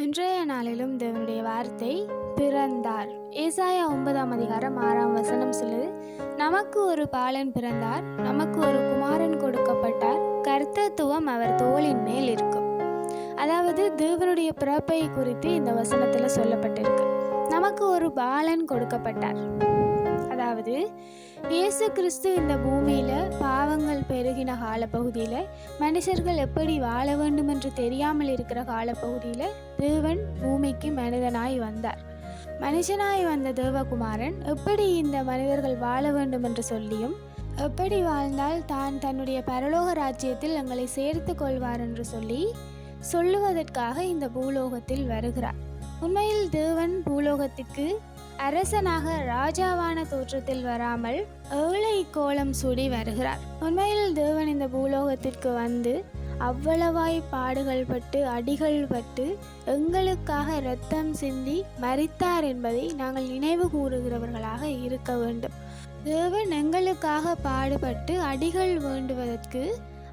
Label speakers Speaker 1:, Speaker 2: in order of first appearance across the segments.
Speaker 1: இன்றைய நாளிலும் தேவனுடைய வார்த்தை பிறந்தார். ஏசாயா ஒன்பதாம் அதிகாரம் ஆறாம் வசனம் சொல்லுது நமக்கு ஒரு பாலன் பிறந்தார் நமக்கு ஒரு குமாரன் கொடுக்கப்பட்டார் கர்த்தத்துவம் அவர் தோளின் மேல் இருக்கும். அதாவது தேவனுடைய பிறப்பை குறித்து இந்த வசனத்தில் சொல்லப்பட்டிருக்கு. நமக்கு ஒரு பாலன் கொடுக்கப்பட்டார். அதாவது இயேசு கிறிஸ்து இந்த பூமியில பாவங்கள் பெருகின காலப்பகுதியில் மனுஷர்கள் எப்படி வாழ வேண்டும் என்று தெரியாமல் இருக்கிற காலப்பகுதியில் தேவன் பூமிக்கு மனிதனாய் வந்தார். மனுஷனாய் வந்த தேவகுமாரன் எப்படி இந்த மனிதர்கள் வாழ வேண்டும் என்று சொல்லியும் எப்படி வாழ்ந்தால் தான் தன்னுடைய பரலோக ராஜ்யத்தில் எங்களை சேர்த்து கொள்வார் என்று சொல்லி சொல்லுவதற்காக இந்த பூலோகத்தில் வருகிறார். உண்மையில் தேவன் பூலோகத்திற்கு அரசனாக ராஜாவான தோற்றத்தில் வராமல் ஏழை கோலம் சூடி வருகிறார். உண்மையில் தேவன் இந்த பூலோகத்திற்கு வந்து அவ்வளவாய் பாடுகள் பட்டு அடிகள் பட்டு எங்களுக்காக இரத்தம் சிந்தி மறித்தார் என்பதை நாங்கள் நினைவு கூறுகிறவர்களாக இருக்க வேண்டும். தேவன் எங்களுக்காக பாடுபட்டு அடிகள் வேண்டுவதற்கு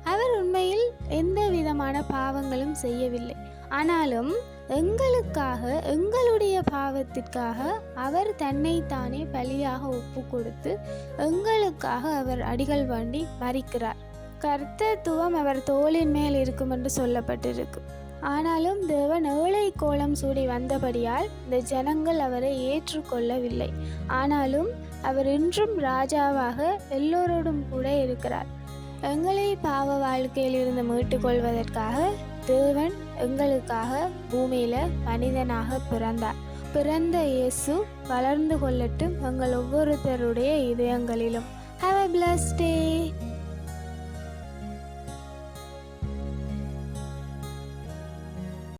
Speaker 1: அவர் உண்மையில் எந்த விதமான பாவங்களும் செய்யவில்லை. ஆனாலும் எங்களுக்காக எங்களுடைய பாவத்திற்காக அவர் தன்னைத்தானே பலியாக ஒப்பு கொடுத்து எங்களுக்காக அவர் அடிகள் வாண்டி மறிக்கிறார். கர்த்தத்துவம் அவர் தோளின் மேல் இருக்கும் என்று சொல்லப்பட்டிருக்கு. ஆனாலும் தேவன் ஏழை கோலம் சூடி வந்தபடியால் இந்த ஜனங்கள் அவரை ஏற்றுக்கொள்ளவில்லை. ஆனாலும் அவர் இன்றும் ராஜாவாக எல்லோரோடும் கூட இருக்கிறார். எங்களை பாவ வாழ்க்கையில் இருந்து மீட்டுக்கொள்வதற்காக தேவன் எங்களுக்காக பூமியில மனிதனாக பிறந்தார். பிறந்த இயேசு வளர்ந்து கொள்ளட்டும் எங்கள் ஒவ்வொருத்தருடைய இதயங்களிலும். Have a plus day